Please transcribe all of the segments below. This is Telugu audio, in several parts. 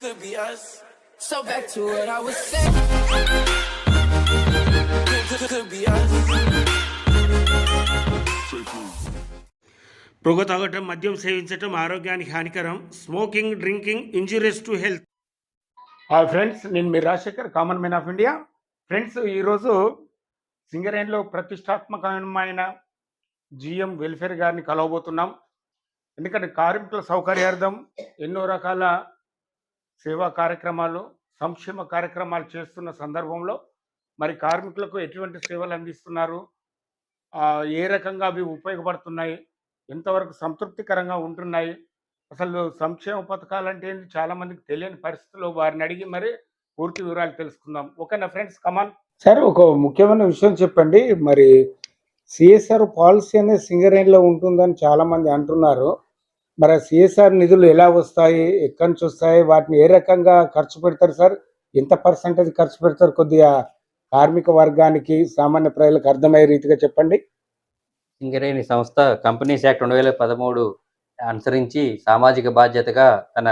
Could be us. So back to what I was saying. Could, could, could be us. పొగ తాగటం మద్యం సేవించటం ఆరోగ్యానికి హానికరం smoking drinking injurious to health hi friends నేను మీ Rajasekhar common man of India friends ఈరోజు సింగరేణిలో ప్రతిష్టాత్మకమైన జిఎం వెల్ఫేర్ గారిని కలవబోతున్నాం ఎందుకంటే కార్మికుల సౌకర్యార్థం ఎన్నో రకాల సేవా కార్యక్రమాలు సంక్షేమ కార్యక్రమాలు చేస్తున్న సందర్భంలో మరి కార్మికులకు ఎటువంటి సేవలు అందిస్తున్నారు? ఏ రకంగా అవి ఉపయోగపడుతున్నాయి? ఎంతవరకు సంతృప్తికరంగా ఉంటున్నాయి? అసలు సంక్షేమ పథకాలు అంటే ఏంటి చాలామందికి తెలియని పరిస్థితుల్లో వారిని అడిగి మరి పూర్తి వివరాలు తెలుసుకుందాం. ఓకేనా ఫ్రెండ్స్? కమాన్ సార్ ఒక ముఖ్యమైన విషయం చెప్పండి. మరి సిఎస్ఆర్ పాలసీ అనేది సింగరేణిలో ఉంటుందని చాలామంది అంటున్నారు. మరి సిఎస్ఆర్ నిధులు ఎలా వస్తాయి? ఎక్కడి నుంచి వస్తాయి? వాటిని ఏ రకంగా ఖర్చు పెడతారు సార్? ఎంత పర్సంటేజ్ ఖర్చు పెడతారు కొద్దిగా కార్మిక వర్గానికి సామాన్య ప్రజలకు అర్థమయ్యే రీతిగా చెప్పండి. సింగరేణి సంస్థ కంపెనీస్ యాక్ట్ రెండు వేల పదమూడు అనుసరించి సామాజిక బాధ్యతగా తన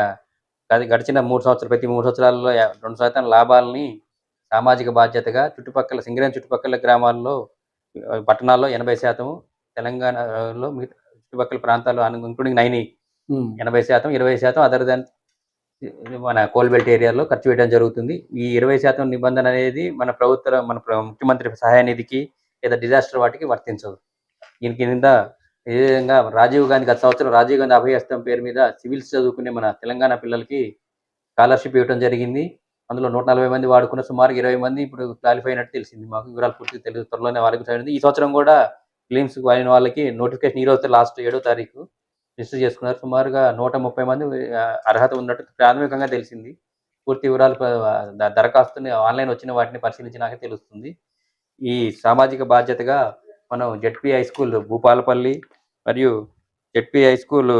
గడిచిన మూడు సంవత్సరాలు ప్రతి మూడు సంవత్సరాల్లో రెండు శాతం లాభాలని సామాజిక బాధ్యతగా చుట్టుపక్కల సింగరేణి చుట్టుపక్కల గ్రామాల్లో పట్టణాల్లో ఎనభై శాతం తెలంగాణలో మిగతా చుట్టుపక్కల ప్రాంతాలు ఇంక్లూడింగ్ నైని ఎనభై శాతం ఇరవై శాతం అదర్ దాన్ మన కోల్బెల్ట్ ఏరియాలో ఖర్చు చేయడం జరుగుతుంది. ఈ ఇరవై శాతం నిబంధన అనేది మన ప్రభుత్వ మన ముఖ్యమంత్రి సహాయ నిధికి లేదా డిజాస్టర్ వాటికి వర్తించదు. దీని కింద ఏ విధంగా రాజీవ్ గాంధీ గత సంవత్సరం రాజీవ్ గాంధీ అభయహస్తం పేరు మీద సివిల్స్ చదువుకునే మన తెలంగాణ పిల్లలకి స్కాలర్షిప్ ఇవ్వడం జరిగింది. అందులో నూట నలభై మంది వాడుకున్న సుమారు ఇరవై మంది ఇప్పుడు క్వాలిఫై అయినట్టు తెలిసింది. మాకు వివరాలు పూర్తిగా తెలియదు. త్వరలోనే వాళ్ళకి ఈ సంవత్సరం కూడా క్లీమ్స్ అయిన వాళ్ళకి నోటిఫికేషన్ ఈ రోజు లాస్ట్ ఏడో తారీఖు రిజిస్టర్ చేసుకున్నారు. సుమారుగా నూట ముప్పై మంది అర్హత ఉన్నట్టు ప్రాథమికంగా తెలిసింది. పూర్తి వివరాలు దరఖాస్తుని ఆన్లైన్ వచ్చిన వాటిని పరిశీలించినాక తెలుస్తుంది. ఈ సామాజిక బాధ్యతగా మనం జెడ్పీ హై స్కూల్ భూపాలపల్లి మరియు ZP high school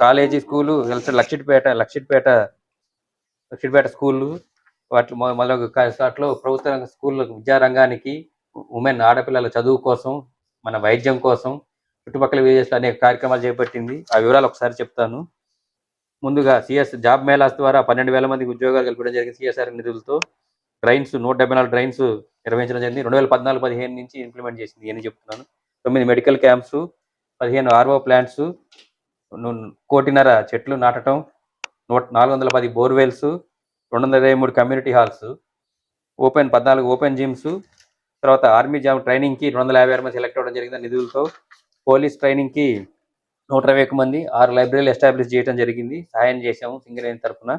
college school Lakshettipet Lakshettipet Lakshettipet స్కూళ్ళు వాటి మొ- మొదలగు వాటిలో ప్రభుత్వ రంగ స్కూల్ విద్యారంగానికి ఉమెన్ ఆడపిల్లల చదువు కోసం మన వైద్యం కోసం చుట్టుపక్కల విలేజ్లో అనేక కార్యక్రమాలు చేపట్టింది. ఆ వివరాలు ఒకసారి చెప్తాను. ముందుగా సిఎస్ జాబ్ మేళాస్ ద్వారా పన్నెండు వేల మందికి ఉద్యోగాలు కల్పించడం జరిగింది సిఎస్ఆర్ నిధులతో. డ్రైన్స్ నూట డెబ్బై నాలుగు డ్రైన్స్ నిర్వహించడం జరిగింది. రెండు వేల పద్నాలుగు పదిహేను నుంచి ఇంప్లిమెంట్ చేసింది అని చెప్తున్నాను. తొమ్మిది మెడికల్ క్యాంప్స్ పదిహేను ఆర్ఓ ప్లాంట్స్ కోటిన్నర చెట్లు నాటడం నూట నాలుగు వందల పది బోర్వెల్స్ రెండు వందల ఇరవై మూడు కమ్యూనిటీ హాల్స్ ఓపెన్ పద్నాలుగు ఓపెన్ జిమ్స్ తర్వాత ఆర్మీ జాబ్ ట్రైనింగ్కి రెండు వందల యాభై ఆరు మంది సెలెక్ట్ అవ్వడం జరిగింది. నిధులతో పోలీస్ ట్రైనింగ్కి నూట ఇరవై ఒక మంది ఆరు లైబ్రరీలు ఎస్టాబ్లిష్ చేయడం జరిగింది. సహాయం చేశాము సింగరేణి తరఫున.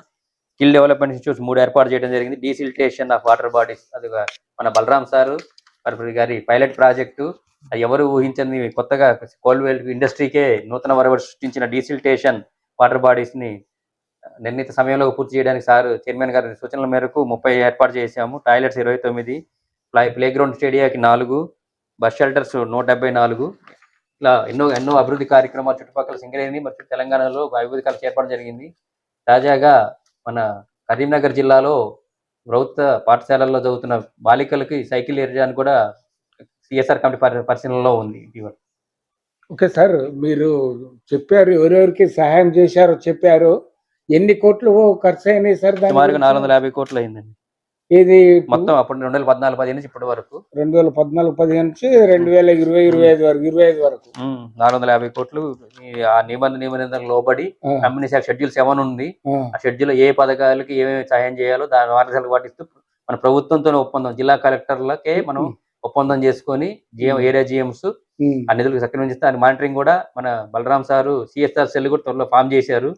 స్కిల్ డెవలప్మెంట్ ఇన్స్టిట్యూట్స్ మూడు ఏర్పాటు చేయడం జరిగింది. డీసిల్టేషన్ ఆఫ్ వాటర్ బాడీస్ అది మన బలరాం సారు గారి పైలట్ ప్రాజెక్టు ఎవరు ఊహించని కొత్తగా కోల్వేల్ ఇండస్ట్రీకే నూతన వరవడి సృష్టించిన డీసిల్టేషన్ వాటర్ బాడీస్ని నిర్ణీత సమయంలో పూర్తి చేయడానికి సార్ చైర్మన్ గారి సూచనల మేరకు ముప్పై ఏర్పాటు చేశాము. టాయిలెట్స్ ఇరవై తొమ్మిది ప్లే ప్లే గ్రౌండ్ స్టేడియాకి నాలుగు బస్ షెల్టర్స్ నూట డెబ్బై నాలుగు. ఇట్లా ఎన్నో ఎన్నో అభివృద్ధి కార్యక్రమాలు చుట్టుపక్కల సింగరేణి మరియు తెలంగాణలో అభివృద్ధి కార్యక్రమాలు చేపట్టడం జరిగింది. తాజాగా మన కరీంనగర్ జిల్లాలో ప్రభుత్వ పాఠశాలల్లో చదువుతున్న బాలికలకి సైకిల్ ఏరియడానికి కూడా సిఎస్ఆర్ కమిటీ పరి- పరిశీలనలో ఉంది ఇటీవల. ఓకే సార్ మీరు చెప్పారు ఎవరెవరికి సహాయం చేశారో చెప్పారు. ఎన్ని కోట్లు ఖర్చు అయినాయి సార్ దాని సుమారుగా? నాలుగు వందల యాభై కోట్లు అయిందండి. ఇది మొత్తం అప్పుడు రెండు వేల పద్నాలుగు పదిహేను నుంచి ఇప్పటి వరకు. రెండు వేల పద్నాలుగు పదిహేను నుంచి రెండు వేల ఇరవై ఇరవై ఐదు వరకు ఇరవై ఐదు వరకు. నాలుగు వందల యాభై కోట్లు ఆ నిబంధన నిబంధనలకు లోబడి కంపెనీ షెడ్యూల్ సెవెన్ ఉంది. ఆ, ఆ షెడ్యూల్ ఏ పథకాలకి ఏమేమి సహాయం చేయాలో దాని మార్గదర్శకాలు పాటిస్తూ మన ప్రభుత్వంతో ఒప్పందం. జిల్లా కలెక్టర్లకే మనం ఒప్పందం చేసుకొని జిఎం ఏరియా జిఎంస్ ఆ నిధులకు సక్రమించి దాని మానిటరింగ్ కూడా మన బలరాం సారు సిఎస్ఆర్ సెల్ కూడా త్వరలో ఫామ్ చేశారు.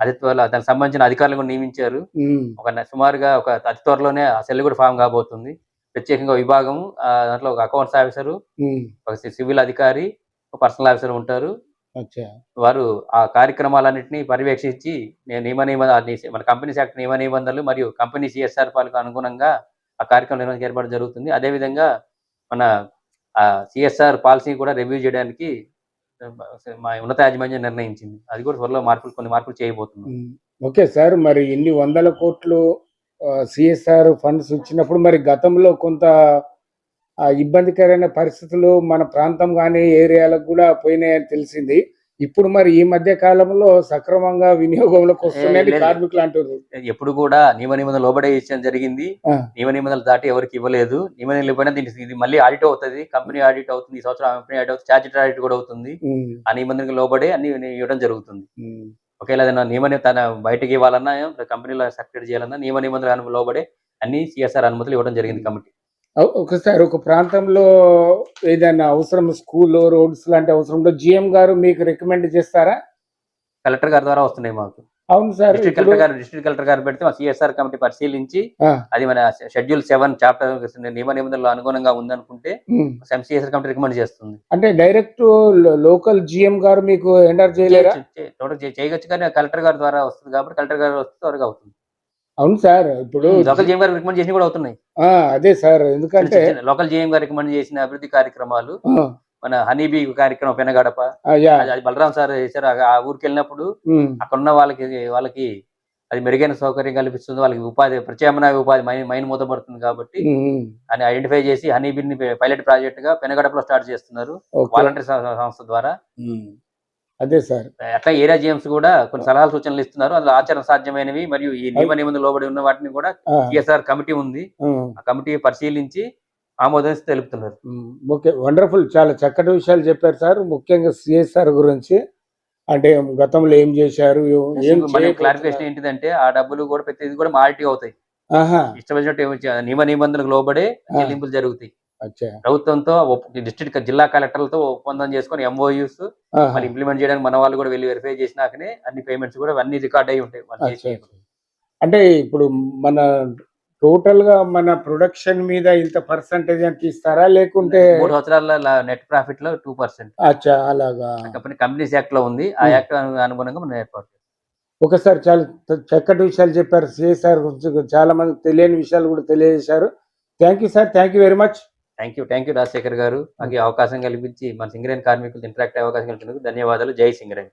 అది త్వరలో దానికి సంబంధించిన అధికారులు కూడా నియమించారు. ఒక సుమారుగా ఒక అతి త్వరలోనే ఆ సెల్ కూడా ఫామ్ కాబోతుంది. ప్రత్యేకంగా విభాగం దాంట్లో ఒక అకౌంట్స్ ఆఫీసర్ ఒక సివిల్ అధికారి ఒక పర్సనల్ ఆఫీసర్ ఉంటారు. వారు ఆ కార్యక్రమాలన్నింటినీ పర్యవేక్షించి నియమ నిబంధ ఆ ని- మన కంపెనీ శాఖ నియమ నిబంధనలు మరియు కంపెనీ సిఎస్ఆర్ పాలకు అనుగుణంగా ఆ కార్యక్రమం ఏర్పాటు జరుగుతుంది. అదేవిధంగా మన సిఎస్ఆర్ పాలసీ కూడా రివ్యూ చేయడానికి మా ఉన్నత యాజమాన్యం నిర్ణయించింది. అది కూడా త్వరలో మార్పులు కొన్ని మార్పులు చేయబోతున్నాం. Okay sir. మరి ఇన్ని వందల కోట్లు సిఎస్ఆర్ ఫండ్స్ ఇచ్చినప్పుడు మరి గతంలో కొంత ఇబ్బందికరమైన పరిస్థితులు మన ప్రాంతం కానీ ఏరియాలకు కూడా పోయినాయని తెలిసింది. ఇప్పుడు మరి ఈ మధ్య కాలంలో సక్రమంగా వినియోగంలోకి వస్తున్నాయని లేదు. కార్మికులు అంటున్నారు. ఎప్పుడు కూడా నియమ నిబంధనలు లోబడే ఇచ్చడం జరిగింది. నియమ నిబంధనలు దాటి ఎవరికి ఇవ్వలేదు. నియమ నిబంధనలు దీనికి ఇది మళ్ళీ ఆడిట్ అవుతుంది. కంపెనీ ఆడిట్ అవుతుంది. ఈ సంవత్సరం కంపెనీ ఆడిట్ అవుతుంది. స్టాట్యూటరీ ఆడిట్ కూడా అవుతుంది. ఆ నిబంధనలకు లోబడే అన్ని ఇవ్వడం జరుగుతుంది. ఒకవేళ ఏదైనా నియమ తన బయటకి ఇవ్వాలన్నా కంపెనీలో సర్టిఫికేట్ చేయాలన్నా నియమ నిబంధనలకు లోబడే అన్ని సిఎస్ఆర్ అనుమతులు ఇవ్వడం జరిగింది కమిటీ. ఒకసారి ఒక ప్రాంతంలో ఏదైనా అవసరం స్కూల్ రోడ్స్ లాంటి అవసరంలో జిఎం గారు మీకు రికమెండ్ చేస్తారా? కలెక్టర్ గారి ద్వారా వస్తున్నాయి మాకు. అవును సార్ డిస్ట్రిక్ట్ కలెక్టర్ గారు డిస్ట్రిక్ట్ కలెక్టర్ గారు పెడితే మా సిఎస్ఆర్ కమిటీ పరిశీలించి అది మన షెడ్యూల్ సెవెన్ చాప్టర్ నియమ నిబంధనలు అనుగుణంగా ఉందనుకుంటే. సిఎస్ఆర్ కమిటీ రికమెండ్ చేస్తుంది. అంటే డైరెక్ట్ లోకల్ జిఎం గారు మీకు ఎంటర్ చేయలేరా? చేయొచ్చు, చే- టోటల్ చే- చేయొచ్చు కానీ కలెక్టర్ గారి ద్వారా వస్తుంది కాబట్టి కలెక్టర్ గారు వస్తే త్వరగా అవుతుంది. అవును సార్ ఇప్పుడు లోకల్ జీఎం గారు రికమెండ్ చేసి కూడా అవుతున్నాయి. అదే సార్ ఎందుకంటే లోకల్ జీఎం గారు రికమెండ్ చేసిన అభివృద్ధి కార్యక్రమాలు మన హనీబీ కార్యక్రమం పెనగడప బలరాం సార్ చేశారు. ఆ- ఊరికి వెళ్ళినప్పుడు అక్కడ ఉన్న వాళ్ళకి వాళ్ళకి అది మెరుగైన సౌకర్యం కల్పిస్తుంది. వాళ్ళకి ఉపాధి ప్రత్యామ్నాయ ఉపాధి మైన్ మైన్ మూతపడుతుంది కాబట్టి. అని ఐడెంటిఫై చేసి హనీబీని పైలట్ ప్రాజెక్ట్గా పెనగడపలో స్టార్ట్ చేస్తున్నారు. వాలంటీర్ సంస్థ ద్వారా. అదే సార్. అట్లా ఏరియా జీఎంస్ కూడా కొన్ని సలహాలు సూచనలు ఇస్తున్నారు. అందులో ఆచరణ సాధ్యమైనవి మరియు ఈ నియమ నిబంధనలు లోబడి ఉన్న వాటిని కూడా సిఎస్ఆర్ కమిటీ ఉంది. ఆ. కమిటీ పరిశీలించి ఆమోదించి తెలుపుతున్నారు. Okay wonderful. చాలా చక్కటి విషయాలు చెప్పారు సార్. ముఖ్యంగా సిఎస్ఆర్ గురించి. అంటే గతంలో ఏం చేశారు క్లారిఫికేషన్. ఏంటిదంటే ఆ డబ్బులు కూడా ప్రతిది కూడా మారిటీ అవుతాయి. ఆహా. ఇష్టం వచ్చినట్టు ఏమి చే- నియమ నిబంధనలకు లోబడే చెల్లింపులు జరుగుతాయి. ప్రభుత్వంతో డిస్ట్రిక్ట్ జిల్లా కలెక్టర్లతో ఒప్పందం చేసుకొని ఎంఓయూస్. మరి ఇంప్లిమెంట్ చేయడానికి మన వాళ్ళు కూడా వెళ్ళి వెరిఫై చేసినాకనే అన్ని పేమెంట్స్ కూడా అన్ని రికార్డ్ అయి ఉంటాయి. అంటే ఇప్పుడు మన టోటల్గా మన ప్రొడక్షన్ మీద ఇంత పర్సంటేజ్ అని ఇస్తారా? లేకుంటే మూడు సంవత్సరాల నెట్ ప్రాఫిట్లో టూ పర్సెంట్ అచ్చా అలాగా. కంపెనీ కంపెనీస్ యాక్ట్లో ఉంది. ఆ. యాక్ట్ అనుగుణంగా మనం ఏర్పాటు. ఒకసారి చాలా చక్కటి విషయాలు చెప్పారు. సిఎస్ఆర్ గురించి చాలా మంది తెలియని విషయాలు కూడా తెలియజేశారు. Thank you sir. Thank you very much. Thank you thank you Rajasekhar గారు. మాకు అవకాశం కల్పించి మన సింగరేణి కార్మికులు ఇంటరాక్ట్ అయ్యే అవకాశం కల్పించినందుకు ధన్యవాదాలు. జై సింగరేణి.